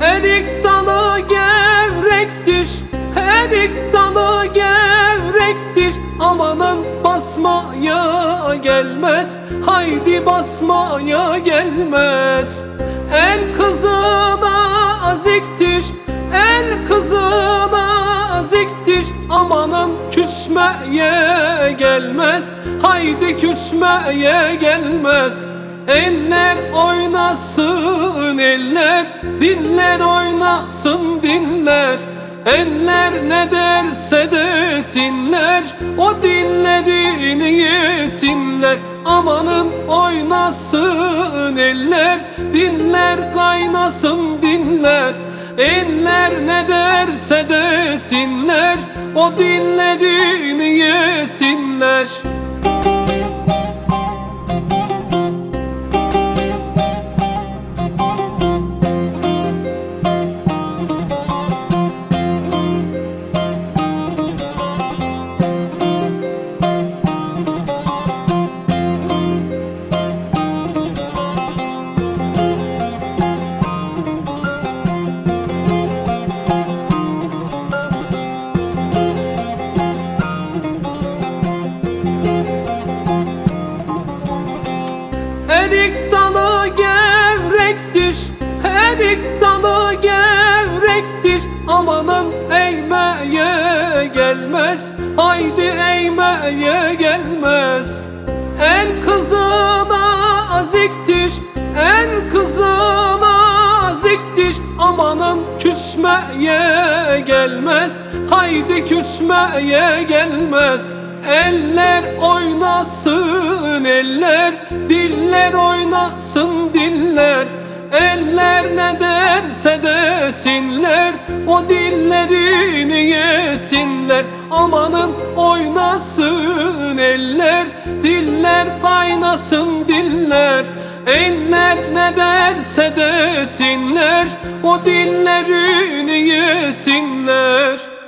Erik dalı gevrektir Erik dalı gevrektir Amanın basmaya gelmez. Haydi basmaya gelmez. El kızına aziktir. El kızına naziktir amanın küsmeye gelmez. Haydi küsmeye gelmez. Eller oynasın eller Diller oynasın diller Eller ne derse desinler O dillerini yesinler. Amanın oynasın eller Diller kaynasın diller Eller ne derse desinler O dillerini yesinler eğmeye gelmez Haydi eğmeye gelmez. El kızına ziktir El kızına ziktir Amanın küsmeye gelmez Haydi küsmeye gelmez. Eller oynasın eller Diller oynasın diller Eller ne derse desinler O dillerini yesinler. Amanın oynasın eller Diller kaynasın diller. Eller ne derse desinler O dillerini yesinler